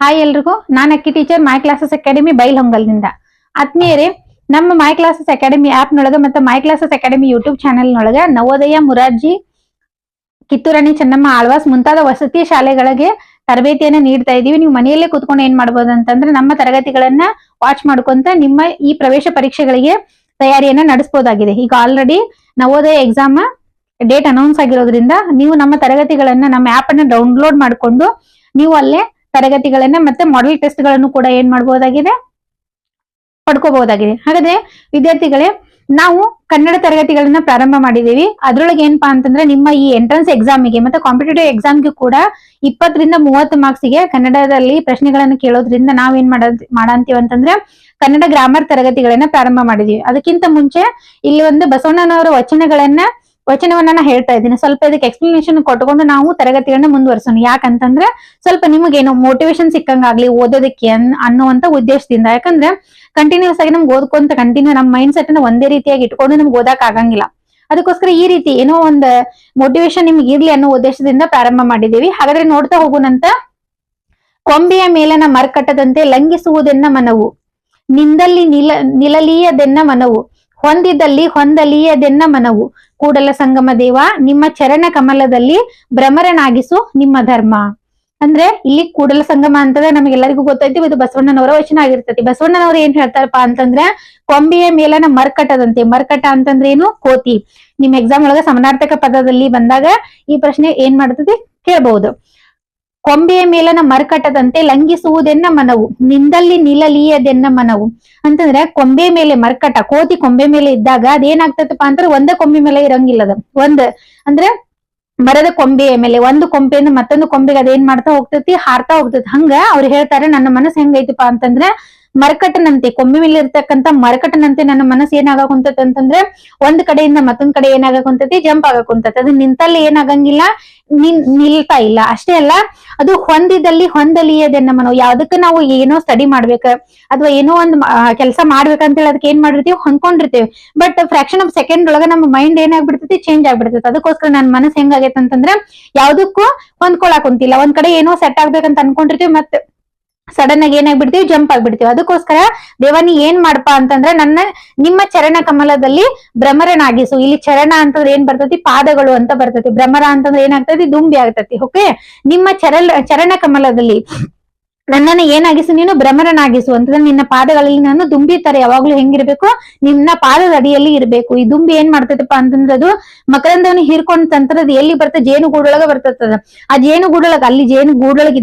Hi ಎಲ್ರಿಗೂ. ನಾನು Akki teacher my classes academy ಬೈಲ್ಹೊಂಗಲ್ನಿಂದ. ಆತ್ಮೀಯರೇ, ನಮ್ಮ ಮೈ ಕ್ಲಾಸಸ್ ಅಕಾಡೆಮಿ ಆ್ಯಪ್ನೊಳಗೆ ಮತ್ತು my classes academy YouTube channel ನೊಳಗ ನವೋದಯ ಮುರಾರ್ಜಿ, ಕಿತ್ತೂರಾಣಿ ಚೆನ್ನಮ್ಮ ಆಳ್ವಾಸ್ ಮುಂತಾದ ವಸತಿ ಶಾಲೆಗಳಿಗೆ ತರಬೇತಿಯನ್ನು ನೀಡ್ತಾ ಇದ್ದೀವಿ. ನೀವು ಮನೆಯಲ್ಲೇ ಕೂತ್ಕೊಂಡು ಏನು ಮಾಡ್ಬೋದು ಅಂತಂದ್ರೆ ನಮ್ಮ ತರಗತಿಗಳನ್ನ ವಾಚ್ ಮಾಡ್ಕೊಂತ ನಿಮ್ಮ ಈ ಪ್ರವೇಶ ಪರೀಕ್ಷೆಗಳಿಗೆ ತಯಾರಿಯನ್ನ ನಡೆಸಬಹುದಾಗಿದೆ ಈಗ already Navodaya exam date announce ಆಗಿರೋದ್ರಿಂದ ನೀವು ನಮ್ಮ ತರಗತಿಗಳನ್ನ ನಮ್ಮ ಆ್ಯಪನ್ನು ಡೌನ್ಲೋಡ್ ಮಾಡಿಕೊಂಡು ನೀವು ಅಲ್ಲೇ ತರಗತಿಗಳನ್ನ ಮತ್ತೆ ಮಾಡೆಲ್ ಟೆಸ್ಟ್ಗಳನ್ನು ಕೂಡ ಏನ್ ಮಾಡಬಹುದಾಗಿದೆ ಪಡ್ಕೋಬಹುದಾಗಿದೆ. ಹಾಗಾದ್ರೆ ವಿದ್ಯಾರ್ಥಿಗಳೇ, ನಾವು ಕನ್ನಡ ತರಗತಿಗಳನ್ನ ಪ್ರಾರಂಭ ಮಾಡಿದೀವಿ ಅದ್ರೊಳಗೆ ಏನಪ್ಪಾ ಅಂತಂದ್ರೆ ನಿಮ್ಮ ಈ ಎಂಟ್ರೆನ್ಸ್ ಎಕ್ಸಾಮಿಗೆ ಮತ್ತೆ ಕಾಂಪಿಟೇಟಿವ್ ಎಕ್ಸಾಮ್ಗೆ ಕೂಡ ಇಪ್ಪತ್ತರಿಂದ ಮೂವತ್ತು ಮಾರ್ಕ್ಸ್ಗೆ ಕನ್ನಡದಲ್ಲಿ ಪ್ರಶ್ನೆಗಳನ್ನು ಕೇಳೋದ್ರಿಂದ ನಾವೇನ್ ಮಾಡ, ಮಾಡಂತೀವಿ ಅಂತಂದ್ರೆ ಕನ್ನಡ ಗ್ರಾಮರ್ ತರಗತಿಗಳನ್ನ ಪ್ರಾರಂಭ ಮಾಡಿದೀವಿ ಅದಕ್ಕಿಂತ ಮುಂಚೆ ಇಲ್ಲಿ ಒಂದು ಬಸವಣ್ಣನವರ ವಚನಗಳನ್ನ ವಚನವನ್ನ ನಾ ಹೇಳ್ತಾ ಇದ್ದೀನಿ. ಸ್ವಲ್ಪ ಇದಕ್ಕೆ ಎಕ್ಸ್ಪ್ಲನೇಷನ್ ಕೊಟ್ಟುಕೊಂಡು ನಾವು ತರಗತಿಗಳನ್ನ ಮುಂದುವರಿಸೋಣ. ಯಾಕಂತಂದ್ರೆ ಸ್ವಲ್ಪ ನಿಮಗೇನು ಮೋಟಿವೇಶನ್ ಸಿಕ್ಕಂಗಾಗ್ಲಿ ಓದೋದಕ್ಕೆ ಅನ್, ಅನ್ನುವಂತ ಉದ್ದೇಶದಿಂದ. ಯಾಕಂದ್ರೆ ಕಂಟಿನ್ಯೂಸ್ ಆಗಿ ನಮ್ಗೆ ಓದ್ಕೊಂತ ಕಂಟಿನ್ಯೂ ನಮ್ಮ ಮೈಂಡ್ ಸೆಟ್ ಅನ್ನ ಒಂದೇ ರೀತಿಯಾಗಿ ಇಟ್ಕೊಂಡು ನಮ್ಗೆ ಓದಕ್ ಆಗಂಗಿಲ್ಲ. ಅದಕ್ಕೋಸ್ಕರ ಈ ರೀತಿ ಏನೋ ಒಂದು ಮೋಟಿವೇಶನ್ ನಿಮ್ಗೆ ಇರ್ಲಿ ಅನ್ನೋ ಉದ್ದೇಶದಿಂದ ಪ್ರಾರಂಭ ಮಾಡಿದೀವಿ ಹಾಗಾದ್ರೆ ನೋಡ್ತಾ ಹೋಗೋಣಂತ ಕೊಂಬೆಯ ಮೇಲನ ಮರ್ಕಟ್ಟದಂತೆ ಲಂಘಿಸುವುದೆನ್ನ ಮನವು. ನಿಂದಲ್ಲಿ ನಿಲ, ನಿಲಲೀಯದೆನ್ನ ಮನವು. ಹೊಂದಿದಲ್ಲಿ ಹೊಂದಲಿಯದೆನ್ನ ಮನವು. ಕೂಡಲ ಸಂಗಮ ದೇವ, ನಿಮ್ಮ ಚರಣ ಕಮಲದಲ್ಲಿ ಭ್ರಮರನಾಗಿಸು ನಿಮ್ಮ ಧರ್ಮ. ಅಂದ್ರೆ ಇಲ್ಲಿ ಕೂಡಲ ಸಂಗಮ ಅಂತಂದ್ರೆ ನಮಗೆಲ್ಲರಿಗೂ ಗೊತ್ತೈತಿ, ಇದು ಬಸವಣ್ಣನವರ ವಚನ ಆಗಿರ್ತೈತಿ. ಬಸವಣ್ಣನವರು ಏನ್ ಹೇಳ್ತಾರಪ್ಪ ಅಂತಂದ್ರೆ, ಕೊಂಬೆಯ ಮೇಲನ ಮರ್ಕಟದಂತೆ. ಮರ್ಕಟ ಅಂತಂದ್ರೆ ಏನು? ಕೋತಿ. ನಿಮ್ ಎಕ್ಸಾಮ್ ಒಳಗ ಸಮನಾರ್ಥಕ ಪದದಲ್ಲಿ ಬಂದಾಗ ಈ ಪ್ರಶ್ನೆ ಏನ್ ಮಾಡ್ತದೆ ಕೇಳಬಹುದು. ಕೊಂಬೆಯ ಮೇಲನ ಮರ್ಕಟದಂತೆ ಲಂಘಿಸುವುದೆನ್ನ ಮನವು, ನಿಂದಲ್ಲಿ ನಿಲ್ಲಲೀಯದೆನ್ನ ಮನವು. ಅಂತಂದ್ರೆ ಕೊಂಬೆ ಮೇಲೆ ಮರ್ಕಟ, ಕೋತಿ ಕೊಂಬೆ ಮೇಲೆ ಇದ್ದಾಗ ಅದೇನಾಗ್ತದಪ್ಪ ಅಂದ್ರೆ ಒಂದೇ ಕೊಂಬೆ ಮೇಲೆ ಇರಂಗಿಲ್ಲ ಅದ ಒಂದ್ ಅಂದ್ರೆ ಮರದ ಕೊಂಬೆಯ ಮೇಲೆ, ಒಂದು ಕೊಂಬೆಯಿಂದ ಮತ್ತೊಂದು ಕೊಂಬೆಗೆ ಅದೇನ್ ಮಾಡ್ತಾ ಹೋಗ್ತೈತಿ, ಹಾರ್ತಾ ಹೋಗ್ತೈತಿ. ಹಂಗ ಅವ್ರು ಹೇಳ್ತಾರೆ, ನನ್ನ ಮನಸ್ಸು ಹೆಂಗೈತಿಪಾ ಅಂತಂದ್ರೆ ಮರಕಟನಂತೆ, ಕೊಂಬಿ ಮೇಲೆ ಇರ್ತಕ್ಕಂತ ಮರಕಟನಂತೆ ನನ್ನ ಮನಸ್ಸು ಏನಾಗಕ್ ಅಂತಂದ್ರೆ, ಒಂದ್ ಕಡೆಯಿಂದ ಮತ್ತೊಂದ್ ಕಡೆ ಏನಾಗಕುಂತೈತಿ, ಜಂಪ್ ಆಗಕುಂತೈತಿ. ಅದು ನಿಂತಲ್ಲಿ ಏನಾಗಂಗಿಲ್ಲ, ನಿನ್, ನಿಲ್ತಾ ಇಲ್ಲ. ಅಷ್ಟೇ ಅಲ್ಲ, ಅದು ಹೊಂದಿದಲ್ಲಿ ನಮ್ಮ ಮನೋ ಯಾವ್ದಕ್ಕ ನಾವು ಏನೋ ಸ್ಟಡಿ ಮಾಡ್ಬೇಕ, ಅಥವಾ ಏನೋ ಒಂದ್ ಕೆಲಸ ಮಾಡ್ಬೇಕಂತ ಹೇಳಿ ಅದಕ್ಕೆ ಏನ್ ಮಾಡಿರ್ತೀವಿ ಹೊಂದ್ಕೊಂಡಿರ್ತೀವಿ. ಬಟ್ ಫ್ರಾಕ್ಷನ್ ಆಫ್ ಸೆಕೆಂಡ್ ಒಳಗ ನಮ್ಮ ಮೈಂಡ್ ಏನಾಗ್ಬಿಡ್ತೈತಿ ಚೇಂಜ್ ಆಗ್ಬಿಡ್ತೈತಿ. ಅದಕ್ಕೋಸ್ಕರ ನನ್ನ ಮನಸ್ಸು ಹೆಂಗಾಗೈತೆ ಅಂತಂದ್ರೆ ಯಾವ್ದಕ್ಕೂ ಹೊಂದ್ಕೊಳಕ್ ಕುಂತಿಲ್ಲ ಒಂದ್ ಕಡೆ ಏನೋ ಸೆಟ್ ಆಗ್ಬೇಕಂತ ಅನ್ಕೊಂಡಿರ್ತೀವಿ ಮತ್ತೆ ಸಡನ್ ಆಗಿ ಏನಾಗ್ಬಿಡ್ತೀವಿ? ಜಂಪ್ ಆಗ್ಬಿಡ್ತೀವಿ. ಅದಕ್ಕೋಸ್ಕರ ದೇವನಿ ಏನ್ ಮಾಡಪ್ಪ ಅಂತಂದ್ರೆ ನನ್ನ, ನಿಮ್ಮ ಚರಣ ಕಮಲದಲ್ಲಿ ಭ್ರಮರನಾಗಿಸು ಇಲ್ಲಿ ಚರಣ ಅಂತಂದ್ರೆ ಏನ್ ಬರ್ತತಿ? ಪಾದಗಳು ಅಂತ ಬರ್ತತಿ. ಭ್ರಮರ ಅಂತಂದ್ರೆ ಏನಾಗ್ತತಿ? ದುಂಬಿ ಆಗ್ತತಿ. ಓಕೆ ನಿಮ್ಮ ಚರಲ್, ಚರಣ ಕಮಲದಲ್ಲಿ ನನ್ನನ್ನು ಏನಾಗಿಸು, ನೀನು ಭ್ರಮರನಾಗಿಸು. ಅಂತಂದ್ರೆ ನಿನ್ನ ಪಾದಗಳಲ್ಲಿ ನಾನು ದುಂಬಿ ತರ ಯಾವಾಗ್ಲೂ ಹೆಂಗಿರ್ಬೇಕು? ನಿನ್ನ ಪಾದದ ಅಡಿಯಲ್ಲಿ ಇರ್ಬೇಕು. ಈ ದುಂಬಿ ಏನ್ ಮಾಡ್ತೈತಪ್ಪ ಅಂತಂದ್ರೆ ಅದು ಮಕರಂದವನ್ನ ಹೀರ್ಕೊಂಡ್ ಅದು ಎಲ್ಲಿ ಬರ್ತದೆ? ಜೇನು ಗೂಡೊಳಗ ಬರ್ತದ. ಆ ಜೇನು ಗೂಡೊಳಗ ಅಲ್ಲಿ ಜೇನು ಗೂಡೊಳಗ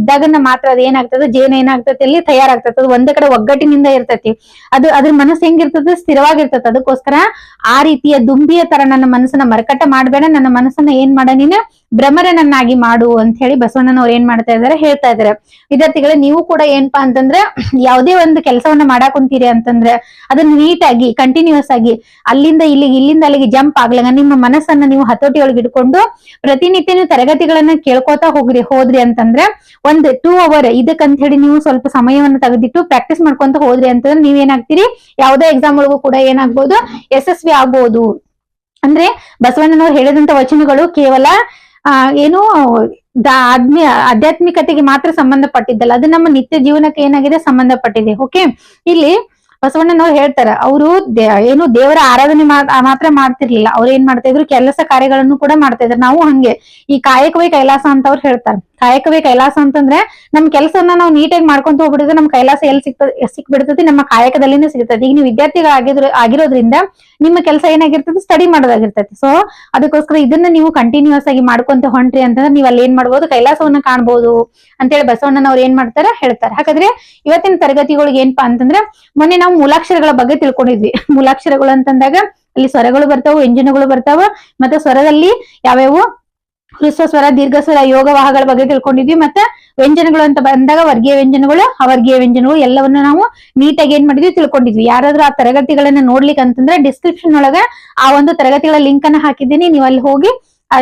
ಮಾತ್ರ ಅದ ಏನಾಗ್ತದೆ? ಜೇನು ಏನಾಗ್ತದೆ ಅಲ್ಲಿ ತಯಾರಾಗ್ತದೆ ಅದು ಒಂದೇ ಕಡೆ ಒಗ್ಗಟ್ಟಿನಿಂದ ಇರ್ತೈತಿ. ಅದು ಅದ್ರ ಮನಸ್ಸು ಹೆಂಗಿರ್ತದೆ ಸ್ಥಿರವಾಗಿರ್ತದೆ ಅದಕ್ಕೋಸ್ಕರ ಆ ರೀತಿಯ ದುಂಬಿಯ ತರ ನನ್ನ ಮನಸ್ಸನ್ನ ಮರಕಟ್ಟ ಮಾಡ್ಬೇಡ. ನನ್ನ ಮನಸ್ಸನ್ನ ಏನ್ ಮಾಡ ನೀನು? ಭ್ರಮರನನ್ನಾಗಿ ಮಾಡು ಅಂತ ಹೇಳಿ ಬಸವಣ್ಣನವ್ರು ಏನ್ ಮಾಡ್ತಾ ಇದಾರೆ ಹೇಳ್ತಾ ಇದಾರೆ ವಿದ್ಯಾರ್ಥಿಗಳೇ, ನೀವು ಕೂಡ ಏನ್ಪಾ ಅಂತಂದ್ರೆ, ಯಾವುದೇ ಒಂದು ಕೆಲಸವನ್ನ ಮಾಡಾಕ್ ಕುಂತೀರಿ ಅಂತಂದ್ರೆ, ಅದನ್ನ ನೀಟಾಗಿ ಕಂಟಿನ್ಯೂಸ್ ಆಗಿ, ಅಲ್ಲಿಂದ ಇಲ್ಲಿಗೆ ಇಲ್ಲಿಂದ ಅಲ್ಲಿಗೆ ಜಂಪ್ ಆಗ್ಲಂಗ ನಿಮ್ಮ ಮನಸ್ಸನ್ನ ನೀವು ಹತೋಟಿ ಒಳಗೆ ಇಟ್ಕೊಂಡು ಪ್ರತಿನಿತ್ಯನೂ ತರಗತಿಗಳನ್ನ ಕೇಳ್ಕೊತಾ ಹೋಗ್ರಿ, ಹೋದ್ರಿ ಅಂತಂದ್ರೆ, ಒಂದ್ ಟೂ ಅವರ್ ಇದಕ್ಕಂತ ಹೇಳಿ ನೀವು ಸ್ವಲ್ಪ ಸಮಯವನ್ನ ತೆಗೆದಿಟ್ಟು ಪ್ರಾಕ್ಟೀಸ್ ಮಾಡ್ಕೊಂತ ಹೋದ್ರಿ ಅಂತಂದ್ರೆ ನೀವೇನಾಗ್ತೀರಿ ಯಾವುದೇ ಎಕ್ಸಾಮ್ ಒಳಗೂ ಕೂಡ ಏನಾಗ್ಬೋದು, ಯಶಸ್ವಿ ಆಗ್ಬೋದು. ಅಂದ್ರೆ ಬಸವಣ್ಣನವ್ರು ಹೇಳಿದಂತ ವಚನಗಳು ಕೇವಲ ಏನು ದ- ಆಧ್ಮಿ ಆಧ್ಯಾತ್ಮಿಕತೆಗೆ ಮಾತ್ರ ಸಂಬಂಧಪಟ್ಟಿದ್ದಲ್ಲ ಅದು ನಮ್ಮ ನಿತ್ಯ ಜೀವನಕ್ಕೆ ಏನಾಗಿದೆ ಸಂಬಂಧಪಟ್ಟಿದೆ ಓಕೆ ಇಲ್ಲಿ ಬಸವಣ್ಣನವ್ರು ಹೇಳ್ತಾರ, ಅವರು ಏನು ದೇವರ ಆರಾಧನೆ ಮಾತ್ರ ಮಾಡ್ತಿರ್ಲಿಲ್ಲ. ಅವ್ರು ಏನ್ ಮಾಡ್ತಾ ಇದ್ರು, ಕೆಲಸ ಕಾರ್ಯಗಳನ್ನು ಕೂಡ ಮಾಡ್ತಾ ಇದ್ರು. ನಾವು ಹಂಗೆ, ಈ ಕಾಯಕವೇ ಕೈಲಾಸ ಅಂತ ಅವ್ರು ಹೇಳ್ತಾರೆ. ಕಾಯಕವೇ ಕೈಲಾಸ ಅಂತಂದ್ರೆ, ನಮ್ ಕೆಲಸವನ್ನ ನಾವು ನೀಟಾಗಿ ಮಾಡ್ಕೊಂತ ಹೋಗ್ಬಿಡಿದ್ರೆ ನಮ್ ಕೈಲಾಸ ಎಲ್ಲಿ ಸಿಗ್ತದೆ ಸಿಕ್ಬಿಡ್ತದೆ, ನಮ್ಮ ಕಾಯಕದಲ್ಲಿನೇ ಸಿಗ್ತದೆ. ಈಗ ನೀವು ವಿದ್ಯಾರ್ಥಿಗಳು ಆಗಿದ್ರು, ಆಗಿರೋದ್ರಿಂದ ನಿಮ್ಮ ಕೆಲಸ ಏನಾಗಿರ್ತದೆ ಸ್ಟಡಿ ಮಾಡೋದಾಗಿರ್ತೈತಿ. ಸೊ ಅದಕ್ಕೋಸ್ಕರ ಇದನ್ನ ನೀವು ಕಂಟಿನ್ಯೂಸ್ ಆಗಿ ಮಾಡ್ಕೊಂತ ಹೊಂಟ್ರಿ ಅಂತಂದ್ರೆ ನೀವು ಅಲ್ಲಿ ಏನ್ ಮಾಡ್ಬೋದು, ಕೈಲಾಸವನ್ನ ಕಾಣ್ಬೋದು ಅಂತೇಳಿ ಬಸವಣ್ಣನವ್ರು ಏನ್ ಮಾಡ್ತಾರ ಹೇಳ್ತಾರೆ. ಹಾಗಾದ್ರೆ ಇವತ್ತಿನ ತರಗತಿಗಳಿಗೆ ಏನಪ್ಪಾ ಅಂತಂದ್ರೆ, ಮೊನ್ನೆ ನಾವು ಮೂಲಾಕ್ಷರಗಳ ಬಗ್ಗೆ ತಿಳ್ಕೊಂಡಿದ್ವಿ. ಮೂಲಾಕ್ಷರಗಳು ಅಂತಂದಾಗ ಅಲ್ಲಿ ಸ್ವರಗಳು ಬರ್ತಾವ ವ್ಯಂಜನಗಳು ಬರ್ತಾವ, ಮತ್ತೆ ಸ್ವರದಲ್ಲಿ ಯಾವ್ಯಾವು? ಹೃಸ್ವ ಸ್ವರ, ದೀರ್ಘ ಸ್ವರ ಯೋಗವಾಹಗಳ ಬಗ್ಗೆ ತಿಳ್ಕೊಂಡಿದ್ವಿ. ಮತ್ತೆ ವ್ಯಂಜನಗಳು ಅಂತ ಬಂದಾಗ ವರ್ಗೀಯ ವ್ಯಂಜನಗಳು, ಅವರ್ಗೀಯ ವ್ಯಂಜನಗಳು ಎಲ್ಲವನ್ನ ನಾವು ನೀಟಾಗಿ ಏನ್ ಮಾಡಿದ್ವಿ ತಿಳ್ಕೊಂಡಿದ್ವಿ. ಯಾರಾದ್ರೂ ಆ ತರಗತಿಗಳನ್ನ ನೋಡ್ಲಿಕ್ಕೆ ಅಂತಂದ್ರೆ ಡಿಸ್ಕ್ರಿಪ್ಷನ್ ಒಳಗ ಆ ಒಂದು ತರಗತಿಗಳ ಲಿಂಕ್ ಅನ್ನ ಹಾಕಿದ್ದೀನಿ. ನೀವು ಅಲ್ಲಿ ಹೋಗಿ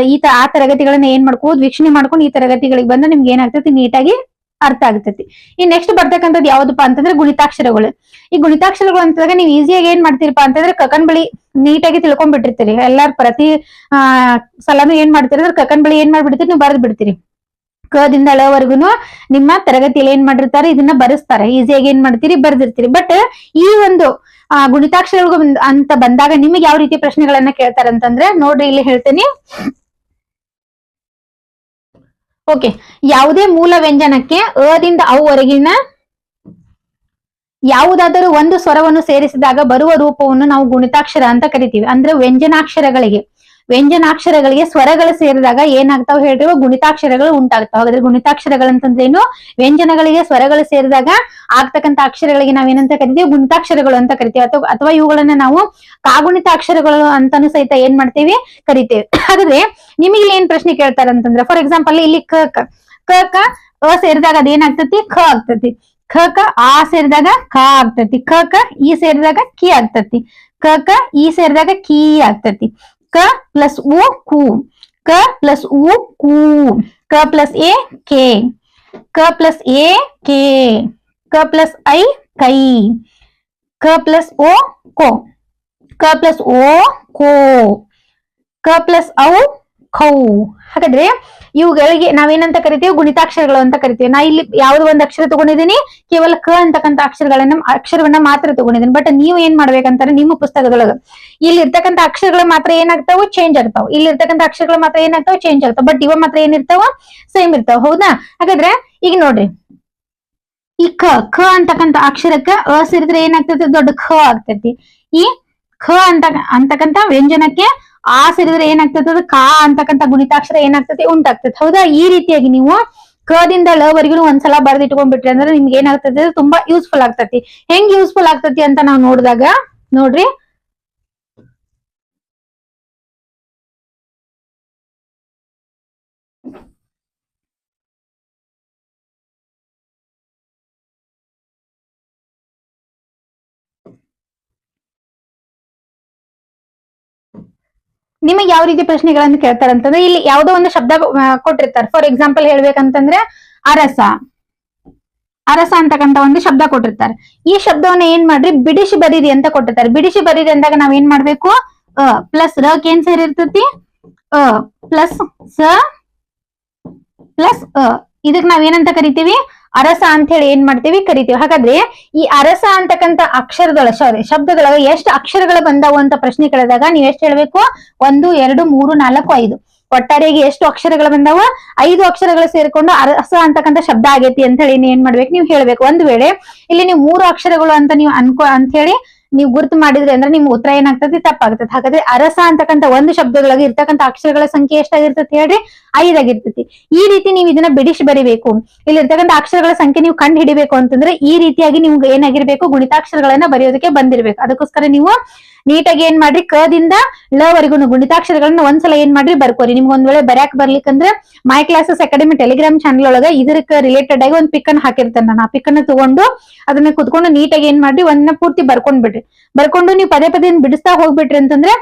ಈ ಆ ತರಗತಿಗಳನ್ನ ಏನ್ ಮಾಡ್ಕೋಬಹುದು ವೀಕ್ಷಣೆ ಮಾಡ್ಕೊಂಡು ಈ ತರಗತಿಗಳಿಗೆ ಬಂದ್ರೆ ನಿಮ್ಗೆ ಏನಾಗ್ತೈತಿ ನೀಟಾಗಿ ಅರ್ಥ ಆಗ್ತೈತಿ. ಈ ನೆಕ್ಸ್ಟ್ ಬರ್ತಕ್ಕಂಥದ್ದು ಯಾವ್ದಪ್ಪ ಅಂತಂದ್ರೆ ಗುಣಿತಾಕ್ಷರಗಳು. ಈ ಗುಣಿತಾಕ್ಷರಗಳು ಅಂತಂದಾಗ ನೀವು ಈಸಿಯಾಗಿ ಏನ್ ಮಾಡ್ತೀರಪ್ಪ ಅಂತಂದ್ರೆ ಕಕನ್ ಬಳಿ ನೀಟಾಗಿ ತಿಳ್ಕೊಂಡ್ಬಿಟ್ಟಿರ್ತೀರಿ. ಎಲ್ಲಾರು ಪ್ರತಿ ಆ ಸಲನು ಏನ್ ಮಾಡ್ತೀರಿ ಅಂದ್ರೆ ಕಕನ್ ಬಳಿ ಏನ್ ಮಾಡ್ಬಿಡ್ತೀರಿ ನೀವು ಬರೆದ್ ಬಿಡ್ತೀರಿ. ಕದಿಂದ ಅಳವರೆಗೂ ನಿಮ್ಮ ತರಗತಿಯಲ್ಲಿ ಏನ್ ಮಾಡಿರ್ತಾರೆ ಇದನ್ನ ಬರೆಸ್ತಾರೆ. ಈಸಿಯಾಗಿ ಏನ್ ಮಾಡ್ತೀರಿ ಬರ್ದಿರ್ತೀರಿ. ಬಟ್ ಈ ಒಂದು ಆ, ಗುಣಿತಾಕ್ಷರಗಳು ಅಂತ ಬಂದಾಗ ನಿಮಗೆ ಯಾವ ರೀತಿ ಪ್ರಶ್ನೆಗಳನ್ನ ಕೇಳ್ತಾರೆ ಅಂತಂದ್ರೆ ನೋಡ್ರಿ ಇಲ್ಲಿ ಹೇಳ್ತೇನೆ. ಓಕೆ ಯಾವುದೇ ಮೂಲ ವ್ಯಂಜನಕ್ಕೆ ಅದಿಂದ ಅವುವರೆಗಿನ ಯಾವುದಾದರೂ ಒಂದು ಸ್ವರವನ್ನು ಸೇರಿಸಿದಾಗ ಬರುವ ರೂಪವನ್ನು ನಾವು ಗುಣಿತಾಕ್ಷರ ಅಂತ ಕರಿತೀವಿ. ಅಂದ್ರೆ ವ್ಯಂಜನಾಕ್ಷರಗಳಿಗೆ. ವ್ಯಂಜನಾಕ್ಷರಗಳಿಗೆ ಸ್ವರಗಳು ಸೇರಿದಾಗ ಏನಾಗ್ತಾವ ಹೇಳ್ರಿ? ಗುಣಿತಾಕ್ಷರಗಳು ಉಂಟಾಗ್ತಾವ. ಹಾಗಾದ್ರೆ ಗುಣಿತಾಕ್ಷರಗಳಂತಂದ್ರೇನು ವ್ಯಂಜನಗಳಿಗೆ ಸ್ವರಗಳು ಸೇರಿದಾಗ ಆಗ್ತಕ್ಕಂತ ಅಕ್ಷರಗಳಿಗೆ ನಾವೇನಂತ ಕರಿತೀವಿ? ಗುಣಿತಾಕ್ಷರಗಳು ಅಂತ ಕರಿತೀವಿ. ಅಥವಾ ಅಥವಾ ಇವುಗಳನ್ನ ನಾವು ಕಾಗುಣಿತ ಅಕ್ಷರಗಳು ಅಂತಾನು ಸಹಿತ ಏನ್ ಮಾಡ್ತೀವಿ? ಕರಿತೇವೆ. ಹಾಗಾದ್ರೆ ನಿಮಗೆ ಇಲ್ಲಿ ಏನ್ ಪ್ರಶ್ನೆ ಕೇಳ್ತಾರೆ ಅಂತಂದ್ರೆ ಫಾರ್ ಎಕ್ಸಾಂಪಲ್ ಇಲ್ಲಿ ಕ ಕ ಅ ಸೇರಿದಾಗ ಅದೇನಾಗ್ತತಿ? ಖ ಆಗ್ತತಿ. ಖ, ಕ, ಆ ಸೇರಿದಾಗ ಖ ಆಗ್ತತಿ. ಖ, ಕ, ಈ ಸೇರಿದಾಗ ಕಿ ಆಗ್ತತಿ. ಕ ಕ, ಈ ಸೇರಿದಾಗ ಕಿ ಆಗ್ತತಿ. ಕ ಪ್ಲಸ್ ಉ ಕು ಕ ಪ್ಲಸ್ ಉ ಕು ಕ ಪ್ಲಸ್ ಎ ಕೆ ಕ ಪ್ಲಸ್ ಎ ಕೆ ಕ ಪ್ಲಸ್ ಐ ಕೈ ಕ ಪ್ಲಸ್ ಓ ಕೋ ಕ ಪ್ಲಸ್ ಓ ಕೋ ಕ ಪ್ಲಸ್ ಔ ಖೌ. ಹಾಗಾದ್ರೆ ಇವುಗಳಿಗೆ ನಾವೇನಂತ ಕರಿತೀವಿ? ಗುಣಿತಾಕ್ಷರಗಳು ಅಂತ ಕರಿತೀವಿ. ನಾ ಇಲ್ಲಿ ಯಾವ್ದು ಒಂದು ಅಕ್ಷರ ತಗೊಂಡಿದ್ದೀನಿ ಕೇವಲ ಕ ಅಂತಕ್ಕಂಥ ಅಕ್ಷರಗಳನ್ನ ಅಕ್ಷರವನ್ನ ಮಾತ್ರ ತಗೊಂಡಿದ್ದೀನಿ ಬಟ್ ನೀವು ಏನ್ ಮಾಡ್ಬೇಕಂತಾರೆ? ನಿಮ್ಮ ಪುಸ್ತಕದೊಳಗ. ಇಲ್ಲಿ ಇರ್ತಕ್ಕಂಥ ಅಕ್ಷರಗಳು ಮಾತ್ರ ಏನಾಗ್ತಾವ ಚೇಂಜ್ ಆಗ್ತಾವ. ಇಲ್ಲಿ ಇರ್ತಕ್ಕಂಥ ಅಕ್ಷರಗಳು ಮಾತ್ರ ಏನಾಗ್ತಾವ ಚೇಂಜ್ ಆಗ್ತಾವ. ಬಟ್ ಇವ ಮಾತ್ರ ಏನಿರ್ತಾವ ಸೇಮ್ ಇರ್ತಾವ. ಹೌದಾ? ಹಾಗಾದ್ರೆ ಈಗ ನೋಡ್ರಿ. ಈ ಕ ಖ ಅಂತಕ್ಕಂಥ ಅಕ್ಷರಕ್ಕ ಅ ಸೇರಿದ್ರೆ ಏನಾಗ್ತೈತಿ? ದೊಡ್ಡ ಖ ಆಗ್ತೈತಿ. ಈ ಖ ಅಂತ, ಅಂತಕ್ಕಂಥ ವ್ಯಂಜನಕ್ಕೆ ಆ ಸೇರಿದ್ರೆ ಏನಾಗ್ತದೆ? ಅದು ಕಾ ಅಂತಕ್ಕಂಥ ಗುಣಿತಾಕ್ಷರ ಏನಾಗ್ತದೆ? ಉಂಟಾಗ್ತದೆ. ಹೌದಾ? ಈ ರೀತಿಯಾಗಿ ನೀವು ಕದಿಂದ ಲವರೆಗೂ ಒಂದ್ಸಲ ಬರೆದಿಟ್ಕೊಂಡ್ಬಿಟ್ರಿ ಅಂದ್ರೆ ನಿಮ್ಗೆ ಏನಾಗ್ತದೆ? ತುಂಬಾ ಯೂಸ್ಫುಲ್ ಆಗ್ತತಿ. ಹೆಂಗ್ ಯೂಸ್ಫುಲ್ ಆಗ್ತತಿ ಅಂತ ನಾವು ನೋಡಿದಾಗ, ನೋಡ್ರಿ. ನಿಮಗೆ ಯಾವ ರೀತಿ ಪ್ರಶ್ನೆಗಳನ್ನು ಕೇಳ್ತಾರೆ ಅಂತಂದ್ರೆ ಇಲ್ಲಿ ಯಾವುದೋ ಒಂದು ಶಬ್ದ ಕೊಟ್ಟಿರ್ತಾರೆ. ಫಾರ್ ಎಕ್ಸಾಂಪಲ್ ಹೇಳ್ಬೇಕಂತಂದ್ರೆ ಅರಸ. ಅರಸ ಅಂತಕ್ಕಂತ ಒಂದು ಶಬ್ದ ಕೊಟ್ಟಿರ್ತಾರೆ. ಈ ಶಬ್ದವನ್ನ ಏನ್ ಮಾಡ್ರಿ? ಬಿಡಿಸಿ ಬರೀರಿ ಅಂತ ಕೊಟ್ಟಿರ್ತಾರೆ. ಬಿಡಿಸಿ ಬರೀರಿ ಅಂದಾಗ ನಾವ್ ಏನ್ ಮಾಡ್ಬೇಕು? ಅ ಪ್ಲಸ್ ರ ಏನ್ ಸೇರಿರ್ತತಿ? ಅ ಪ್ಲಸ್ ಸ ಪ್ಲಸ್ ಅ. ಇದಕ್ ನಾವ್ ಏನಂತ ಕರಿತೀವಿ? ಅರಸ ಅಂತ ಹೇಳಿ ಏನ್ ಮಾಡ್ತೀವಿ? ಕರಿತೀವಿ. ಹಾಗಾದ್ರೆ ಈ ಅರಸ ಅಂತಕ್ಕಂತ ಅಕ್ಷರದೊಳ ಸಾರಿ ಶಬ್ದದೊಳಗ ಎಷ್ಟು ಅಕ್ಷರಗಳು ಬಂದವು ಅಂತ ಪ್ರಶ್ನೆ ಕೇಳಿದಾಗ ನೀವ್ ಎಷ್ಟು ಹೇಳ್ಬೇಕು? ಒಂದು, ಎರಡು, ಮೂರು, ನಾಲ್ಕು, ಐದು. ಒಟ್ಟಾರೆಯಾಗಿ ಎಷ್ಟು ಅಕ್ಷರಗಳು ಬಂದಾವ? ಐದು ಅಕ್ಷರಗಳು ಸೇರಿಕೊಂಡು ಅರಸ ಅಂತಕ್ಕಂಥ ಶಬ್ದ ಆಗೈತಿ ಅಂತ ಹೇಳಿ ಏನ್ ಮಾಡ್ಬೇಕು? ನೀವು ಹೇಳ್ಬೇಕು. ಒಂದ್ ವೇಳೆ ಇಲ್ಲಿ ನೀವು ಮೂರು ಅಕ್ಷರಗಳು ಅಂತ ನೀವು ಅನ್ಕೋ ಅಂತ ಹೇಳಿ ನೀವು ಗುರುತು ಮಾಡಿದ್ರೆ ಅಂದ್ರೆ ನಿಮ್ ಉತ್ತರ ಏನಾಗ್ತದೆ? ತಪ್ಪಾಗ್ತದೆ. ಹಾಗಾದ್ರೆ ಅರಸ ಅಂತಕ್ಕಂಥ ಒಂದು ಶಬ್ದಗಳಾಗಿ ಇರ್ತಕ್ಕಂತ ಅಕ್ಷರಗಳ ಸಂಖ್ಯೆ ಎಷ್ಟಾಗಿರ್ತದೆ ಹೇಳ್ರಿ? ಐದಾಗಿರ್ತತಿ. ಈ ರೀತಿ ನೀವು ಇದನ್ನ ಬಿಡಿಸಿ ಬರಿಬೇಕು. ಇಲ್ಲಿ ಇರ್ತಕ್ಕಂತ ಅಕ್ಷರಗಳ ಸಂಖ್ಯೆ ನೀವು ಕಂಡು ಹಿಡಿಬೇಕು ಅಂತಂದ್ರೆ ಈ ರೀತಿಯಾಗಿ ನಿಮ್ಗೆ ಏನಾಗಿರ್ಬೇಕು? ಗುಣಿತಾಕ್ಷರಗಳನ್ನ ಬರೆಯೋದಕ್ಕೆ ಬಂದಿರ್ಬೇಕು. ಅದಕ್ಕೋಸ್ಕರ ನೀವು ನೀಟಾಗಿ ಏನ್ ಮಾಡ್ರಿ? ಕದಿಂದ ಲವರೆಗೂ ಗುಣಿತಾಕ್ಷರಗಳನ್ನ ಒಂದ್ಸಲ ಏನ್ ಮಾಡ್ರಿ? ಬರ್ಕೋರಿ. ನಿಮ್ಗೆ ಒಂದ್ ವೇಳೆ ಬರ್ಯಾಕ್ ಬರ್ಲಿಕ್ಕಂದ್ರೆ my classes academy Telegram channel ಒಳಗ ಇದಕ್ಕೆ ರಿಲೇಟೆಡ್ ಆಗಿ ಒಂದ್ ಪಿಕ್ ಅನ್ನ ಹಾಕಿರ್ತೇನೆ ನಾನು. ಆ ಪಿಕ್ ಅನ್ನ ತಗೊಂಡು ಅದನ್ನ ಕುತ್ಕೊಂಡು ನೀಟಾಗಿ ಏನ್ ಮಾಡ್ರಿ? ಒಂದನ್ನ ಪೂರ್ತಿ ಬರ್ಕೊಂಡ್ ಬಿಡ್ರಿ ಬರ್ಕೊಂಡು ನೀವು ಪದೇ ಪದೇ ಬಿಡಿಸ್ತಾ ಹೋಗ್ಬಿಟ್ರಿ ಅಂತಂದ್ರೆ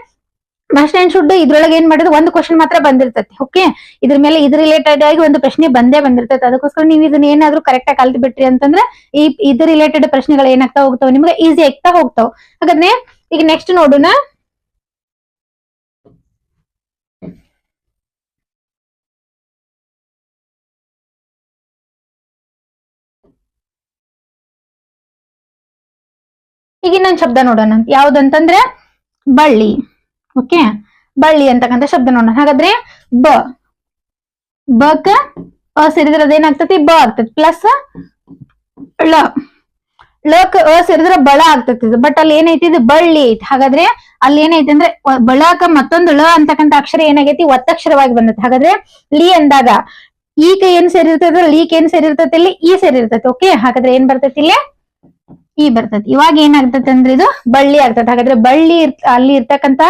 ಮಸ್ಟ್ ಅಂಡ್ ಶುಡ್ ಇದ್ರೊಳಗೆ ಏನ್ ಮಾಡಿದ್ರೆ ಒಂದು ಕ್ವಶನ್ ಮಾತ್ರ ಬಂದಿರ್ತೈತಿ. ಓಕೆ ಇದ್ರ ಮೇಲೆ ಇದ್ರ ರಿಲೇಟೆಡ್ ಆಗಿ ಒಂದು ಪ್ರಶ್ನೆ ಬಂದೇ ಬಂದಿರ್ತೈತಿ. ಅದಕ್ಕೋಸ್ಕರ ನೀವು ಇದನ್ನ ಏನಾದ್ರೂ ಕರೆಕ್ಟ್ ಆಗಿ ಕಲ್ತ್ ಬಿಟ್ರಿ ಅಂತಂದ್ರೆ ಈ ಇದ್ರ ರಿಲೇಟೆಡ್ ಪ್ರಶ್ನೆಗಳು ಏನಾಗ್ತಾ ಹೋಗ್ತಾವ? ನಿಮ್ಗೆ ಈಸಿ ಆಗ್ತಾ ಹೋಗ್ತಾವ. ಹಾಗಾದ್ರೆ ಈಗ ನೆಕ್ಸ್ಟ್ ನೋಡೋಣ. ಈಗ ಇನ್ನೊಂದು ಶಬ್ದ ನೋಡೋಣ. ಯಾವ್ದಂತಂದ್ರೆ ಬಳ್ಳಿ. ಓಕೆ ಬಳ್ಳಿ ಅಂತಕ್ಕಂಥ ಶಬ್ದ ನೋಡೋಣ. ಹಾಗಾದ್ರೆ ಬ. ಬಕ ಅ ಸೇರಿದ್ರೆ ಅದೇನಾಗ್ತತಿ? ಬ ಆಗ್ತತಿ. ಪ್ಲಸ್ ಳ. ಲಕ್ ಅ ಸೇರಿದ್ರೆ ಬಳ ಆಗ್ತತಿ ಬಟ್ ಅಲ್ಲಿ ಏನೈತಿ? ಇದು ಬಳ್ಳಿ ಐತಿ. ಹಾಗಾದ್ರೆ ಅಲ್ಲಿ ಏನೈತಿ ಅಂದ್ರೆ ಬಳಕ ಮತ್ತೊಂದು ಳ ಅಂತಕ್ಕಂಥ ಅಕ್ಷರ ಏನಾಗೈತಿ? ಒತ್ತಕ್ಷರವಾಗಿ ಬಂದೈತಿ. ಹಾಗಾದ್ರೆ ಲಿ ಅಂದಾಗ ಈಗ ಏನ್ ಸೇರಿರ್ತದ ಲೀಕ್ ಏನ್ ಸೇರಿರ್ತೈತಿ? ಇಲ್ಲಿ ಈ ಸೇರಿರ್ತೈತಿ. ಓಕೆ ಹಾಗಾದ್ರೆ ಏನ್ ಬರ್ತೈತಿ ಇಲ್ಲಿ? ಈ ಬರ್ತೈತಿ. ಇವಾಗ ಏನಾಗ್ತೈತಿ ಅಂದ್ರೆ ಇದು ಬಳ್ಳಿ ಆಗ್ತೈತಿ. ಹಾಗಾದ್ರೆ ಬಳ್ಳಿ ಅಲ್ಲಿ ಇರ್ತಕ್ಕಂತ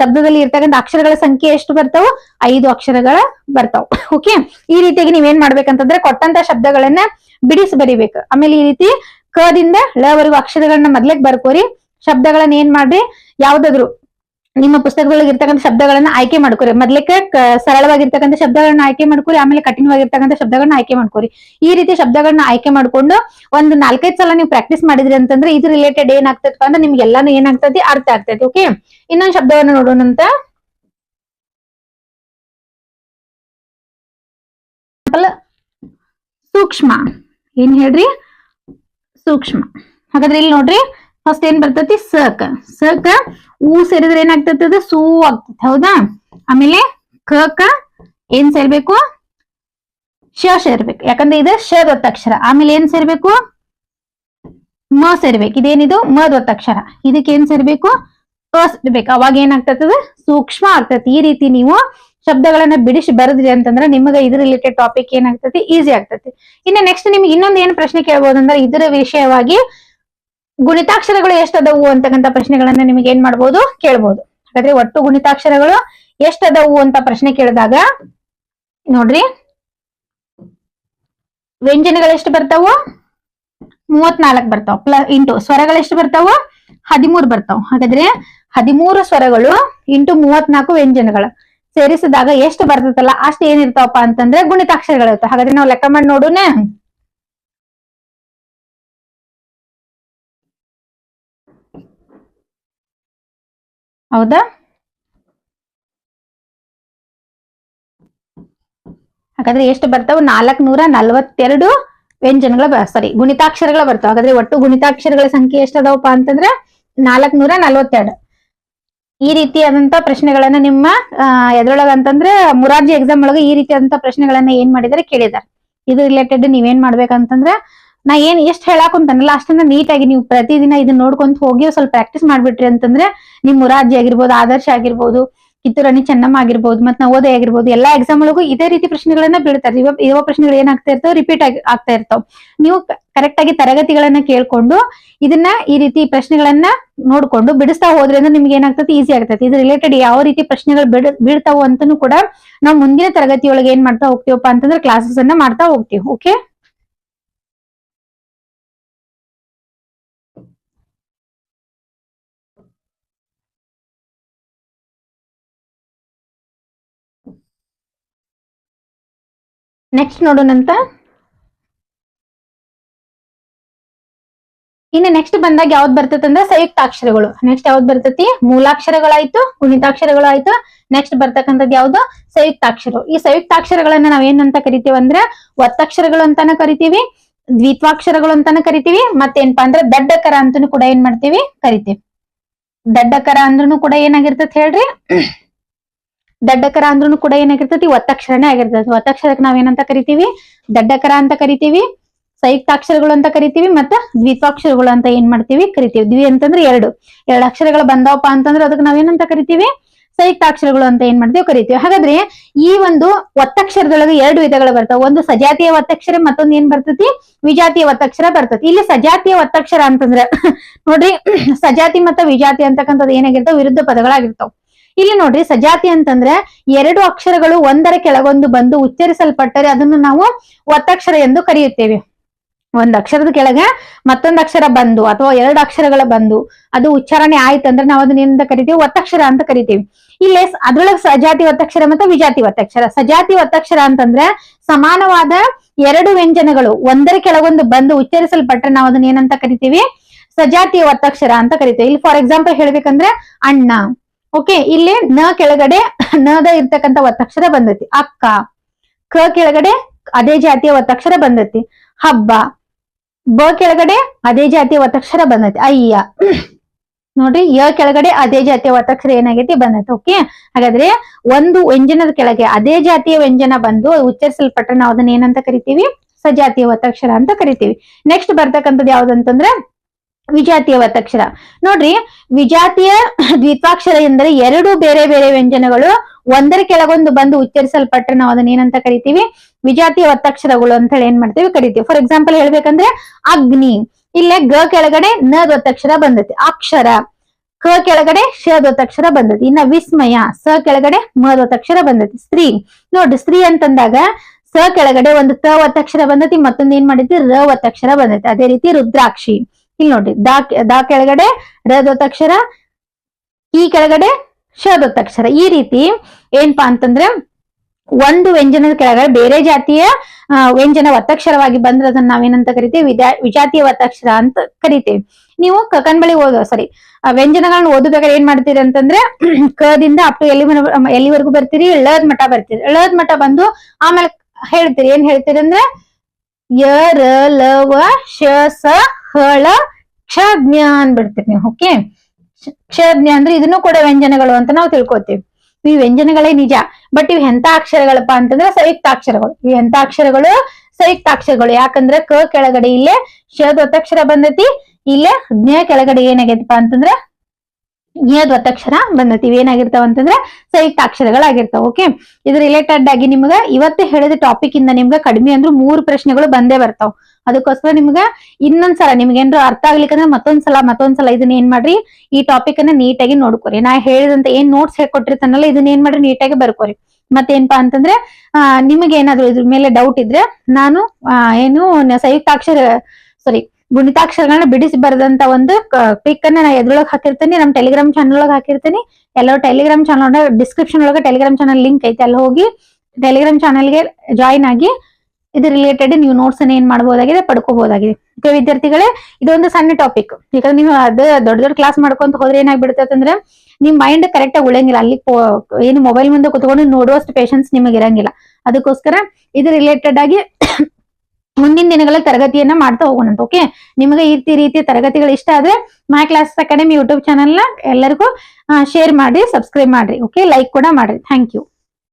ಶಬ್ದದಲ್ಲಿ ಇರ್ತಕ್ಕಂಥ ಅಕ್ಷರಗಳ ಸಂಖ್ಯೆ ಎಷ್ಟು ಬರ್ತಾವು? ಐದು ಅಕ್ಷರಗಳ ಬರ್ತಾವ. ಓಕೆ ಈ ರೀತಿಯಾಗಿ ನೀವೇನ್ ಮಾಡ್ಬೇಕಂತಂದ್ರೆ ಕೊಟ್ಟಂತ ಶಬ್ದಗಳನ್ನ ಬಿಡಿಸಿ ಬರಿಬೇಕು. ಆಮೇಲೆ ಈ ರೀತಿ ಕದಿಂದ ಲವರೆಗೂ ಅಕ್ಷರಗಳನ್ನ ಮೊದ್ಲೇಕ್ ಬರ್ಕೋರಿ, ಶಬ್ದಗಳನ್ನ ಏನ್ ಮಾಡ್ರಿ, ಯಾವ್ದಾದ್ರು ನಿಮ್ಮ ಪುಸ್ತಕದೊಳಗೆ ಇರ್ತಕ್ಕಂಥ ಶಬ್ದಗಳನ್ನ ಆಯ್ಕೆ ಮಾಡ್ಕೋರಿ. ಮೊದ್ಲಕ್ಕೆ ಸರಳವಾಗಿರ್ತಕ್ಕಂಥ ಶಬ್ದಗಳನ್ನ ಆಯ್ಕೆ ಮಾಡ್ಕೊರಿ, ಆಮೇಲೆ ಕಠಿಣವಾಗಿರ್ತಕ್ಕಂಥ ಶಬ್ದಗಳನ್ನ ಆಯ್ಕೆ ಮಾಡ್ಕೋರಿ. ಈ ರೀತಿ ಶಬ್ದಗಳನ್ನ ಆಯ್ಕೆ ಮಾಡ್ಕೊಂಡು ಒಂದು ನಾಲ್ಕೈದು ಸಲ ನೀವು ಪ್ರಾಕ್ಟೀಸ್ ಮಾಡಿದ್ರಿ ಅಂತಂದ್ರೆ ಇದು ರಿಲೇಟೆಡ್ ಏನಾಗ್ತದಪ್ಪ ಅಂದ್ರೆ ನಿಮ್ಗೆ ಎಲ್ಲಾನು ಏನಾಗ್ತದೆ ಅರ್ಥ ಆಗ್ತೈತಿ ಓಕೆ ಇನ್ನೊಂದು ಶಬ್ದವನ್ನು ನೋಡೋಣ ಅಂತ. ಸೂಕ್ಷ್ಮ. ಏನ್ ಹೇಳ್ರಿ? ಸೂಕ್ಷ್ಮ. ಹಾಗಾದ್ರೆ ಇಲ್ಲಿ ನೋಡ್ರಿ ಫಸ್ಟ್ ಏನ್ ಬರ್ತೈತಿ? ಸಕ. ಸಕ, ಊ ಸೇರಿದ್ರೆ ಏನಾಗ್ತೈತಿ ಅದು? ಸೂ ಆಗ್ತೈತಿ, ಹೌದಾ? ಆಮೇಲೆ ಕ ಕ, ಏನ್ ಸೇರ್ಬೇಕು? ಶ ಸೇರ್ಬೇಕು. ಯಾಕಂದ್ರೆ ಇದು ಶ ದೊತ್ತಕ್ಷರ. ಆಮೇಲೆ ಏನ್ ಸೇರ್ಬೇಕು? ಮ ಸೇರ್ಬೇಕು. ಇದೇನಿದು? ಮ ದೊತ್ತಕ್ಷರ. ಇದಕ್ಕೆ ಏನ್ ಸೇರ್ಬೇಕು? ಸೇರ್ಬೇಕು ಅವಾಗ ಏನಾಗ್ತದ ಸೂಕ್ಷ್ಮ ಆಗ್ತೈತಿ. ಈ ರೀತಿ ನೀವು ಶಬ್ದಗಳನ್ನ ಬಿಡಿಸಿ ಬರದ್ರಿ ಅಂತಂದ್ರೆ ನಿಮಗೆ ಇದ್ರ ರಿಲೇಟೆಡ್ ಟಾಪಿಕ್ ಏನಾಗ್ತತಿ? ಈಸಿ ಆಗ್ತತಿ. ಇನ್ನು ನೆಕ್ಸ್ಟ್ ನಿಮ್ಗೆ ಇನ್ನೊಂದು ಏನ್ ಪ್ರಶ್ನೆ ಕೇಳ್ಬೋದಂದ್ರೆ ಇದರ ವಿಷಯವಾಗಿ ಗುಣಿತಾಕ್ಷರಗಳು ಎಷ್ಟದವು ಅಂತಕ್ಕಂತ ಪ್ರಶ್ನೆಗಳನ್ನ ನಿಮಗೆ ಏನ್ ಮಾಡ್ಬೋದು? ಕೇಳ್ಬೋದು. ಹಾಗಾದ್ರೆ ಒಟ್ಟು ಗುಣಿತಾಕ್ಷರಗಳು ಎಷ್ಟದವು ಅಂತ ಪ್ರಶ್ನೆ ಕೇಳಿದಾಗ ನೋಡ್ರಿ. ವ್ಯಂಜನಗಳು ಎಷ್ಟು ಬರ್ತಾವು? ಮೂವತ್ನಾಲ್ಕು ಬರ್ತಾವ. ಪ್ಲಸ್ ಇಂಟು ಸ್ವರಗಳು ಎಷ್ಟು ಬರ್ತಾವು? ಹದಿಮೂರು ಬರ್ತಾವ. ಹಾಗಾದ್ರೆ ಹದಿಮೂರು ಸ್ವರಗಳು ಇಂಟು ಮೂವತ್ನಾಲ್ಕು ವ್ಯಂಜನಗಳು. ಸೇರಿಸಿದಾಗ ಎಷ್ಟು ಬರ್ತದಲ್ಲ ಅಷ್ಟು ಏನಿರ್ತಾವಪ್ಪ ಅಂತಂದ್ರೆ ಗುಣಿತಾಕ್ಷರಗಳು ಇರ್ತಾವ ಹಾಗಾದ್ರೆ ನಾವು ಲೆಕ್ಕ ಮಾಡಿ ನೋಡೋಣ. ಹೌದಾ? ಹಾಗಾದ್ರೆ ಎಷ್ಟು ಬರ್ತಾವ? ನಾಲ್ಕ್ ನೂರ ನಲ್ವತ್ತೆರಡು ವ್ಯಂಜನಗಳ ಸಾರಿ ಗುಣಿತಾಕ್ಷರಗಳ ಬರ್ತಾವ. ಹಾಗಾದ್ರೆ ಒಟ್ಟು ಗುಣಿತಾಕ್ಷರಗಳ ಸಂಖ್ಯೆ ಎಷ್ಟದಾವಪ್ಪ ಅಂತಂದ್ರೆ ನಾಲ್ಕ್ ನೂರ ನಲ್ವತ್ತೆರಡು. ಈ ರೀತಿಯಾದಂತ ಪ್ರಶ್ನೆಗಳನ್ನ ನಿಮ್ಮ ಎದ್ರೊಳಗ ಅಂತಂದ್ರೆ ಮುರಾರ್ಜಿ ಎಕ್ಸಾಮ್ ಒಳಗೆ ಈ ರೀತಿಯಾದಂತ ಪ್ರಶ್ನೆಗಳನ್ನ ಏನ್ ಮಾಡಿದಾರೆ ಕೇಳಿದಾರೆ ಇದು ರಿಲೇಟೆಡ್ ನೀವೇನ್ ಮಾಡ್ಬೇಕಂತಂದ್ರೆ, ನಾ ಏನ್ ಎಷ್ಟ್ ಹೇಳಾಕ್ ಕುಂತಾನಲ್ಲ, ಅಷ್ಟನ್ನ ನೀಟಾಗಿ ನೀವು ಪ್ರತಿದಿನ ಇದನ್ನ ನೋಡ್ಕೊಂತ ಹೋಗಿ ಸ್ವಲ್ಪ ಪ್ರಾಕ್ಟೀಸ್ ಮಾಡ್ಬಿಟ್ರಿ ಅಂತಂದ್ರೆ, ನಿಮ್ ಮುರಾರ್ಜಿ ಆಗಿರ್ಬೋದು, ಆದರ್ಶ ಆಗಿರ್ಬೋದು ಕಿತ್ತೂರಾಣಿ ಚೆನ್ನಮ್ಮ ಆಗಿರ್ಬೋದು, ಮತ್ತೆ ಓದೇ ಆಗಿರ್ಬೋದು, ಎಲ್ಲಾ ಎಕ್ಸಾಮ್ ಒಳಗೂ ಇದೇ ರೀತಿ ಪ್ರಶ್ನೆಗಳನ್ನ ಬೀಳ್ತಾರೆ. ಇವ ಪ್ರಶ್ನೆಗಳು ಏನಾಗ್ತಾ ಇರ್ತಾವ ರಿಪೀಟ್ ಆಗಿ, ಆಗ್ತಾ ಇರ್ತಾವ. ನೀವು ಕರೆಕ್ಟ್ ಆಗಿ ತರಗತಿಗಳನ್ನ ಕೇಳ್ಕೊಂಡು ಇದನ್ನ ಈ ರೀತಿ ಪ್ರಶ್ನೆಗಳನ್ನ ನೋಡ್ಕೊಂಡು ಬಿಡಿಸ್ತಾ ಹೋದ್ರಿಂದ ನಿಮ್ಗೆ ಏನಾಗ್ತದೆ ಈಸಿ ಆಗ್ತದೆ ಇದು ರಿಲೇಟೆಡ್ ಯಾವ ರೀತಿ ಪ್ರಶ್ನೆಗಳು ಬಿಡ್, ಬೀಳ್ತಾವ ಅಂತಾನು ಕೂಡ ನಾವು ಮುಂದಿನ ತರಗತಿಯೊಳಗೆ ಏನ್ ಮಾಡ್ತಾ ಹೋಗ್ತೀವಪ್ಪ ಅಂತಂದ್ರೆ ಕ್ಲಾಸಸ್ ಅನ್ನ ಮಾಡ್ತಾ ಹೋಗ್ತೀವಿ ಓಕೆ ನೆಕ್ಸ್ಟ್ ನೋಡೋಣಂತ ಇನ್ನು ನೆಕ್ಸ್ಟ್ ಬಂದಾಗ ಯಾವ್ದು ಬರ್ತೈತೆ ಅಂದ್ರೆ ಸಂಯುಕ್ತಾಕ್ಷರಗಳು. ನೆಕ್ಸ್ಟ್ ಯಾವ್ದು ಬರ್ತೈತಿ? ಮೂಲಾಕ್ಷರಗಳಾಯ್ತು ಗುಣಿತಾಕ್ಷರಗಳಾಯ್ತು ನೆಕ್ಸ್ಟ್ ಬರ್ತಕ್ಕಂಥದ್ದು ಯಾವ್ದು? ಸಂಯುಕ್ತಾಕ್ಷರ ಈ ಸಂಯುಕ್ತಾಕ್ಷರಗಳನ್ನ ನಾವೇನಂತ ಕರಿತೀವಿ ಅಂದ್ರೆ ಒತ್ತಕ್ಷರಗಳು ಅಂತಾನು ಕರಿತೀವಿ, ದ್ವಿತ್ವಾಕ್ಷರಗಳು ಅಂತಾನು ಕರಿತೀವಿ ಮತ್ತೇನಪ್ಪಾ ಅಂದ್ರೆ ದಡ್ಡಕರ ಅಂತಾನು ಕೂಡ ಏನ್ ಮಾಡ್ತೀವಿ? ಕರಿತೀವಿ. ದಡ್ಡಕರ ಅಂದ್ರೂ ಕೂಡ ಏನಾಗಿರ್ತೈತೆ ಹೇಳ್ರಿ? ದಡ್ಡಕರ ಅಂದ್ರೂ ಕೂಡ ಏನಾಗಿರ್ತೈತಿ? ಒತ್ತಕ್ಷರನೇ ಆಗಿರ್ತೈತಿ. ಒತ್ತಕ್ಷರಕ್ಕೆ ನಾವೇನಂತ ಕರಿತೀವಿ? ದಡ್ಡಕರ ಅಂತ ಕರಿತೀವಿ ಸಂಯುಕ್ತಾಕ್ಷರಗಳು ಅಂತ ಕರಿತೀವಿ, ಮತ್ತ ದ್ವಿತ್ವಾಕ್ಷರಗಳು ಅಂತ ಏನ್ ಮಾಡ್ತೀವಿ ಕರಿತೀವಿ. ದ್ವಿ ಅಂತಂದ್ರೆ ಎರಡು. ಎರಡು ಅಕ್ಷರಗಳು ಬಂದವಪ್ಪ ಅಂತಂದ್ರೆ ಅದಕ್ಕೆ ನಾವೇನಂತ ಕರಿತೀವಿ? ಸಂಯುಕ್ತಾಕ್ಷರಗಳು ಅಂತ ಏನ್ ಮಾಡ್ತೀವಿ ಕರಿತೀವಿ. ಹಾಗಾದ್ರೆ ಈ ಒಂದು ಒತ್ತಕ್ಷರದೊಳಗೆ ಎರಡು ವಿಧಗಳು ಬರ್ತಾವ. ಒಂದು ಸಜಾತಿಯ ಒತ್ತಕ್ಷರ ಮತ್ತೊಂದು ಏನ್ ಬರ್ತೈತಿ? ವಿಜಾತಿಯ ಒತ್ತಕ್ಷರ ಬರ್ತೈತಿ. ಇಲ್ಲಿ ಸಜಾತಿಯ ಒತ್ತಕ್ಷರ ಅಂತಂದ್ರೆ, ನೋಡ್ರಿ, ಸಜಾತಿ ಮತ್ತ ವಿಜಾತಿ ಅಂತಕ್ಕಂಥದ್ದು ಏನಾಗಿರ್ತಾವ? ವಿರುದ್ಧ ಪದಗಳಾಗಿರ್ತಾವ. ಇಲ್ಲಿ ನೋಡ್ರಿ ಸಜಾತಿ ಅಂತಂದ್ರೆ ಎರಡು ಅಕ್ಷರಗಳು ಒಂದರ ಕೆಳಗೊಂದು ಬಂದು ಉಚ್ಚರಿಸಲ್ಪಟ್ಟರೆ ಅದನ್ನು ನಾವು ಒತ್ತಕ್ಷರ ಎಂದು ಕರೆಯುತ್ತೇವೆ. ಒಂದ್ ಅಕ್ಷರದ ಕೆಳಗೆ ಮತ್ತೊಂದು ಅಕ್ಷರ ಬಂದು ಅಥವಾ ಎರಡು ಅಕ್ಷರಗಳ ಬಂದು ಅದು ಉಚ್ಚಾರಣೆ ಆಯ್ತು ಅಂದ್ರೆ ನಾವು ಅದನ್ನ ಏನಂತ ಕರಿತೀವಿ? ಒತ್ತಕ್ಷರ ಅಂತ ಕರಿತೀವಿ. ಇಲ್ಲಿ ಅದ್ರೊಳಗೆ ಸಜಾತಿ ಒತ್ತಕ್ಷರ ಮತ್ತು ವಿಜಾತಿ ಒತ್ತಕ್ಷರ. ಸಜಾತಿ ಒತ್ತಕ್ಷರ ಅಂತಂದ್ರೆ ಸಮಾನವಾದ ಎರಡು ವ್ಯಂಜನಗಳು ಒಂದರ ಕೆಳಗೊಂದು ಬಂದು ಉಚ್ಚರಿಸಲ್ಪಟ್ಟರೆ ನಾವು ಅದನ್ನ ಏನಂತ ಕರಿತೀವಿ? ಸಜಾತಿಯ ಒತ್ತಕ್ಷರ ಅಂತ ಕರಿತೀವಿ. ಇಲ್ಲಿ ಫಾರ್ ಎಕ್ಸಾಂಪಲ್ ಹೇಳ್ಬೇಕಂದ್ರೆ ಅಣ್ಣ. ಓಕೆ, ಇಲ್ಲಿ ನ ಕೆಳಗಡೆ ನದ ಇರ್ತಕ್ಕಂಥ ಒತ್ತಕ್ಷರ ಬಂದೈತಿ. ಅಕ್ಕ, ಕ ಕೆಳಗಡೆ ಅದೇ ಜಾತಿಯ ಒತ್ತಕ್ಷರ ಬಂದೈತಿ. ಹಬ್ಬ, ಬ ಕೆಳಗಡೆ ಅದೇ ಜಾತಿಯ ಒತ್ತಕ್ಷರ ಬಂದೈತಿ. ಅಯ್ಯ, ನೋಡ್ರಿ, ಯ ಕೆಳಗಡೆ ಅದೇ ಜಾತಿಯ ಒತ್ತಕ್ಷರ ಏನಾಗೈತಿ ಬಂದೈತಿ, ಓಕೆ? ಹಾಗಾದ್ರೆ ಒಂದು ವ್ಯಂಜನದ ಕೆಳಗೆ ಅದೇ ಜಾತಿಯ ವ್ಯಂಜನ ಬಂದು ಉಚ್ಚರಿಸಲ್ಪಟ್ಟರೆ ನಾವು ಅದನ್ನ ಏನಂತ ಕರಿತೀವಿ? ಸಜಾತಿಯ ಒತ್ತಕ್ಷರ ಅಂತ ಕರಿತೀವಿ. ನೆಕ್ಸ್ಟ್ ಬರ್ತಕ್ಕಂಥದ್ದು ಯಾವ್ದಂತಂದ್ರೆ ವಿಜಾತಿಯ ಒತ್ತಕ್ಷರ ನೋಡ್ರಿ, ವಿಜಾತಿಯ ದ್ವಿತ್ವಾಕ್ಷರ ಎಂದರೆ ಎರಡು ಬೇರೆ ಬೇರೆ ವ್ಯಂಜನಗಳು, ಒಂದರ ಕೆಳಗೊಂದು ಬಂದು ಉಚ್ಚರಿಸಲ್ಪಟ್ರೆ ನಾವು ಅದನ್ನ ಏನಂತ ಕರಿತೀವಿ? ವಿಜಾತಿಯ ಒತ್ತಕ್ಷರಗಳು ಅಂತ ಹೇಳಿ ಏನ್ ಮಾಡ್ತೀವಿ? ಕರಿತೀವಿ. ಫಾರ್ ಎಕ್ಸಾಂಪಲ್ ಹೇಳ್ಬೇಕಂದ್ರೆ ಅಗ್ನಿ. ಇಲ್ಲೇ ಗ ಕೆಳಗಡೆ ನ ಒತ್ತಕ್ಷರ ಬಂದೈತಿ. ಅಕ್ಷರ. ಕ ಕೆಳಗಡೆ ಶ ಒತ್ತಕ್ಷರ ಬಂದೈತಿ. ಇನ್ನ ವಿಸ್ಮಯ. ಸ ಕೆಳಗಡೆ ಮ ಒತ್ತಕ್ಷರ ಬಂದೈತಿ. ಸ್ತ್ರೀ. ನೋಡ್ರಿ, ಸ್ತ್ರೀ ಅಂತಂದಾಗ ಸ ಕೆಳಗಡೆ ಒಂದು ತ ಒತ್ತಕ್ಷರ ಬಂದೈತಿ, ಮತ್ತೊಂದು ಏನ್ ಮಾಡೈತಿ ರ ಒತ್ತಕ್ಷರ ಬಂದೈತಿ. ಅದೇ ರೀತಿ ರುದ್ರಾಕ್ಷಿ. ಇಲ್ಲಿ ನೋಡ್ರಿ ದಾ ದಾ ಕೆಳಗಡೆ ರ ಒತ್ತಕ್ಷರ ಈ ಕೆಳಗಡೆ ಶದೊತ್ತಕ್ಷರ ಈ ರೀತಿ ಏನ್ಪಾ ಅಂತಂದ್ರೆ ಒಂದು ವ್ಯಂಜನದ ಕೆಳಗಡೆ ಬೇರೆ ಜಾತಿಯ ವ್ಯಂಜನ ಒತ್ತಕ್ಷರವಾಗಿ ಬಂದ್ರೆ ಅದನ್ನ ನಾವೇನಂತ ಕರಿತೀವಿ? ವಿದ್ಯಾ, ವಿಜಾತಿಯ ಒತ್ತಕ್ಷರ ಅಂತ ಕರಿತೀವಿ. ನೀವು ಕಕನ್ಬಳಿ ಓದೋ ಸಾರಿ ವ್ಯಂಜನಗಳನ್ನ ಓದಬೇಕಾದ್ರೆ ಏನ್ ಮಾಡ್ತೀರಿ ಅಂತಂದ್ರೆ ಕದಿಂದ ಅಪ್ ಟು ಎಲ್ಲಿ ಎಲ್ಲಿವರೆಗೂ ಬರ್ತೀರಿ? ಳದ್ ಮಠ ಬರ್ತೀರಿ. ಳದ್ ಮಠ ಬಂದು ಆಮೇಲೆ ಹೇಳ್ತೀರಿ. ಏನ್ ಹೇಳ್ತೀರಿ ಅಂದ್ರೆ, ಯ, ರ, ಲ, ವ, ಶ, ಸ ಹ ಳ ಕ್ಷ ಜ್ಞ ಅನ್ಬಿಡ್ತೀರಿ ನೀವು ಓಕೆ ಕ್ಷಜ್ಞ ಅಂದ್ರೆ ಇದನ್ನು ಕೂಡ ವ್ಯಂಜನಗಳು ಅಂತ ನಾವು ತಿಳ್ಕೊತೀವಿ. ಈ ವ್ಯಂಜನಗಳೇ ನಿಜ ಬಟ್ ಇವ್ ಎಂತ ಅಕ್ಷರಗಳಪ್ಪ ಅಂತಂದ್ರೆ ಸಂಯುಕ್ತಾಕ್ಷರಗಳು. ಇವ್ ಎಂತ ಅಕ್ಷರಗಳು ಸಂಯುಕ್ತಾಕ್ಷರಗಳು. ಯಾಕಂದ್ರೆ ಕ ಕೆಳಗಡೆ ಇಲ್ಲೇ ಶದ್ ಒತ್ತಕ್ಷರ ಬಂದೈತಿ, ಇಲ್ಲೇ ಜ್ಞ ಕೆಳಗಡೆ ಏನಾಗೈತಪ್ಪ ಅಂತಂದ್ರೆ ಒತ್ತಕ್ಷರ ಬಂದೈತಿ ಇವ್ ಏನಾಗಿರ್ತಾವ ಅಂತಂದ್ರೆ ಸಂಯುಕ್ತಾಕ್ಷರಗಳಾಗಿರ್ತಾವ ಓಕೆ ಇದು ರಿಲೇಟೆಡ್ ಆಗಿ ನಿಮ್ಗ ಇವತ್ತು ಹೇಳಿದ ಟಾಪಿಕ್ ಇಂದ ನಿಮ್ಗ ಕಡಿಮೆ ಅಂದ್ರೂ ಮೂರು ಪ್ರಶ್ನೆಗಳು ಬಂದೇ ಬರ್ತಾವ. ಅದಕ್ಕೋಸ್ಕರ ನಿಮ್ಗ ಇನ್ನೊಂದ್ಸಲ ನಿಮ್ಗೆ ಏನಾರ ಅರ್ಥ ಆಗ್ಲಿಕ್ಕಂದ್ರೆ ಮತ್ತೊಂದ್ಸಲ ಮತ್ತೊಂದ್ಸಲ ಇದನ್ನ ಏನ್ ಮಾಡ್ರಿ? ಈ ಟಾಪಿಕ್ ಅನ್ನ ನೀಟಾಗಿ ನೋಡ್ಕೊರಿ. ನಾ ಹೇಳಿದಂತ ಏನ್ ನೋಟ್ಸ್ ಹೇಳ್ಕೊಟ್ಟಿರ್ತಾನಲ್ಲ, ಇದನ್ನ ಏನ್ ಮಾಡ್ರಿ? ನೀಟಾಗಿ ಬರ್ಕೊರಿ. ಮತ್ತೇನ್ಪಾ ಅಂತಂದ್ರೆ, ಆ ನಿಮಗೆ ಏನಾದ್ರು ಇದ್ರ ಮೇಲೆ ಡೌಟ್ ಇದ್ರೆ ನಾನು ಏನು ಸಂಯುಕ್ತಾಕ್ಷರ ಸಾರಿ ಗುಣಿತಾಕ್ಷರಗಳನ್ನ ಬಿಡಿಸಿ ಬರೆದಂತ ಒಂದು ಪಿಕ್ ಅನ್ನ ನಾ ಎದ್ರೊಳಗೆ ಹಾಕಿರ್ತೀನಿ ನಮ್ಮ ಟೆಲಿಗ್ರಾಮ್ ಚಾನಲ್ ಒಳಗೆ ಹಾಕಿರ್ತೀನಿ. ಎಲ್ಲರೂ ಟೆಲಿಗ್ರಾಮ್ ಚಾನಲ್ ಡಿಸ್ಕ್ರಿಪ್ಷನ್ ಒಳಗೆ ಟೆಲಿಗ್ರಾಮ್ ಚಾನಲ್ ಲಿಂಕ್ ಐತೆ ಅಲ್ಲಿ ಹೋಗಿ ಟೆಲಿಗ್ರಾಮ್ ಚಾನಲ್ಗೆ ಜಾಯಿನ್ ಆಗಿ ಇದು ರಿಲೇಟೆಡ್ ನೀವು ನೋಟ್ಸ್ ಏನ್ ಮಾಡಬಹುದಾಗಿದೆ ಪಡ್ಕೋಬಹುದಾಗಿದೆ ಓಕೆ ವಿದ್ಯಾರ್ಥಿಗಳೇ, ಇದೊಂದು ಸಣ್ಣ ಟಾಪಿಕ್ ಯಾಕಂದ್ರೆ ನೀವು ಅದ ದೊಡ್ಡ ದೊಡ್ಡ ಕ್ಲಾಸ್ ಮಾಡ್ಕೊಂತ ಹೋದ್ರೆ ಏನಾಗ್ಬಿಡುತ್ತೆ ಅಂದ್ರೆ ನಿಮ್ ಮೈಂಡ್ ಕರೆಕ್ಟ್ ಆಗಿ ಉಳಿಯಂಗಿಲ್ಲ. ಅಲ್ಲಿ ಏನು ಮೊಬೈಲ್ ಮುಂದೆ ಕುತ್ಕೊಂಡು ನೋಡುವಷ್ಟು ಪೇಷನ್ಸ್ ನಿಮಗೆ ಇರಂಗಿಲ್ಲ. ಅದಕ್ಕೋಸ್ಕರ ಇದು ರಿಲೇಟೆಡ್ ಆಗಿ ಮುಂದಿನ ದಿನಗಳಲ್ಲಿ ತರಗತಿಯನ್ನ ಮಾಡ್ತಾ ಹೋಗೋಣಂತ ಓಕೆ ನಿಮಗೆ ಈ ರೀತಿ ರೀತಿಯ ತರಗತಿಗಳು ಇಷ್ಟ ಆದ್ರೆ ಮೈ ಕ್ಲಾಸ್ ಅಕಾಡೆಮಿ ಯೂಟ್ಯೂಬ್ ಚಾನಲ್ನ ಎಲ್ಲರಿಗೂ ಶೇರ್ ಮಾಡಿ ಸಬ್ಸ್ಕ್ರೈಬ್ ಮಾಡ್ರಿ ಓಕೆ ಲೈಕ್ ಕೂಡ ಮಾಡ್ರಿ. Thank you